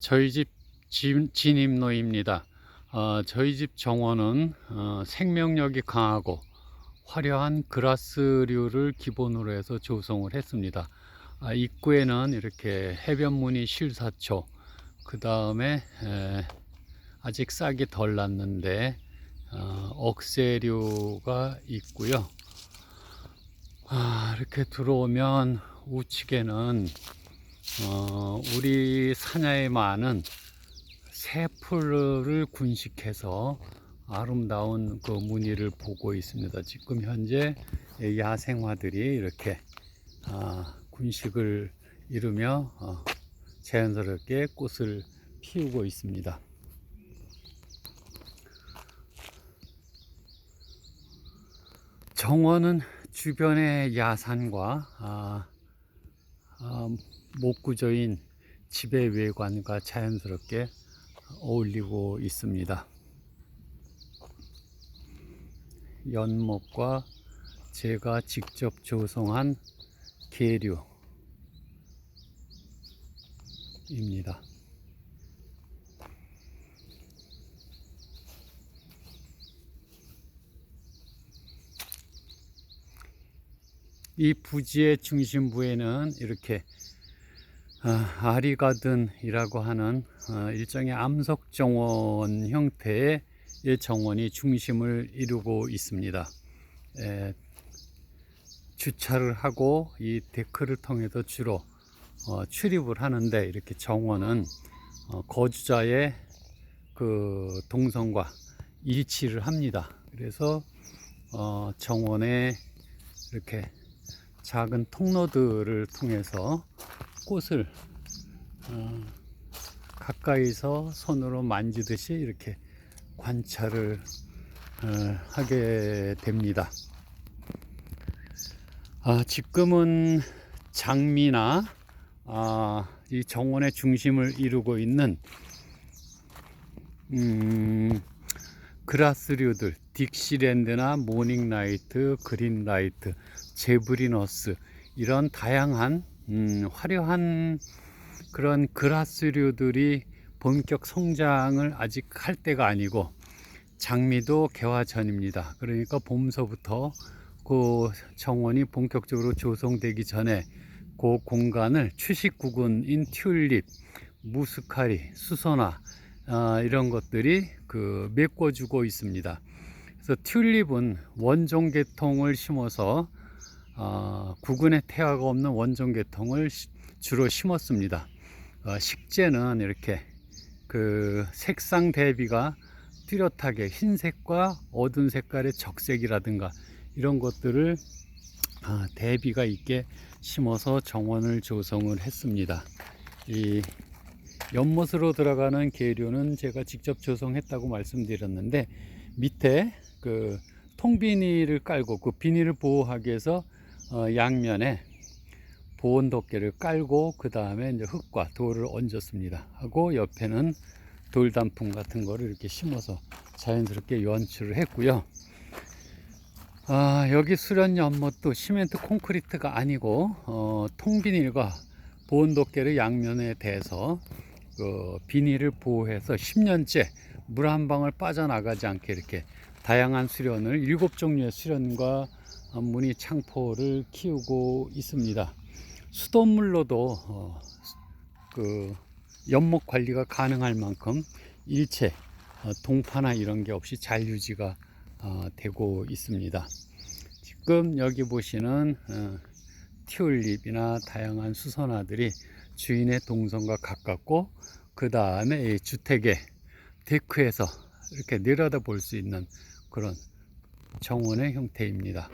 저희 집 진- 진입로입니다. 어, 저희 집 정원은 어, 생명력이 강하고 화려한 그라스류를 기본으로 해서 조성을 했습니다. 아, 입구에는 이렇게 해변무늬 실사초, 그 다음에 아직 싹이 덜 났는데 어, 억새류가 있고요. 아, 이렇게 들어오면 우측에는 어, 우리 산야에 많은 새풀을 군식해서 아름다운 그 무늬를 보고 있습니다. 지금 현재 야생화들이 이렇게 아, 군식을 이루며 어, 자연스럽게 꽃을 피우고 있습니다. 정원은 주변의 야산과 아, 아, 목구조인 집의 외관과 자연스럽게 어울리고 있습니다. 연못과 제가 직접 조성한 계류입니다. 이 부지의 중심부에는 이렇게 아, 아리가든이라고 하는 어, 일종의 암석 정원 형태의 이 정원이 중심을 이루고 있습니다. 에, 주차를 하고 이 데크를 통해서 주로 어, 출입을 하는데 이렇게 정원은 어, 거주자의 그 동선과 일치를 합니다. 그래서 어, 정원에 이렇게 작은 통로들을 통해서 꽃을 어, 가까이서 손으로 만지듯이 이렇게 관찰을 어, 하게 됩니다. 아, 지금은 장미나 아, 이 정원의 중심을 이루고 있는 음, 그라스류들 딕시랜드나 모닝라이트, 그린라이트, 제브리너스 이런 다양한 음, 화려한 그런 그라스류들이 본격 성장을 아직 할 때가 아니고 장미도 개화 전입니다. 그러니까 봄서부터 그 정원이 본격적으로 조성되기 전에 그 공간을 추식 구근인 튤립, 무스카리, 수선화 아, 이런 것들이 그 메꿔주고 있습니다. 그래서 튤립은 원종 계통을 심어서 어, 구근의 태화가 없는 원종 계통을 시- 주로 심었습니다. 어, 식재는 이렇게 그 색상 대비가 뚜렷하게 흰색과 어두운 색깔의 적색이라든가 이런 것들을 아, 대비가 있게 심어서 정원을 조성을 했습니다. 이 연못으로 들어가는 계류는 제가 직접 조성했다고 말씀드렸는데 밑에 그 통비닐을 깔고 그 비닐을 보호하기 위해서 어, 양면에 보온 덮개를 깔고 그 다음에 이제 흙과 돌을 얹었습니다. 하고 옆에는 돌단풍 같은 거를 이렇게 심어서 자연스럽게 연출을 했고요. 아, 여기 수련 연못도 시멘트 콘크리트가 아니고 어, 통비닐과 보온 덮개를 양면에 대서 그 비닐을 보호해서 10년째 물 한 방울 빠져나가지 않게 이렇게 다양한 수련을 일곱 종류의 수련과 무늬 창포를 키우고 있습니다. 수돗물로도 어, 그 연목 관리가 가능할 만큼 일체 어, 동파나 이런 게 없이 잘 유지가 어, 되고 있습니다. 지금 여기 보시는 어, 튤립이나 다양한 수선화들이 주인의 동선과 가깝고 그 다음에 주택의 데크에서 이렇게 내려다 볼 수 있는 그런 정원의 형태입니다.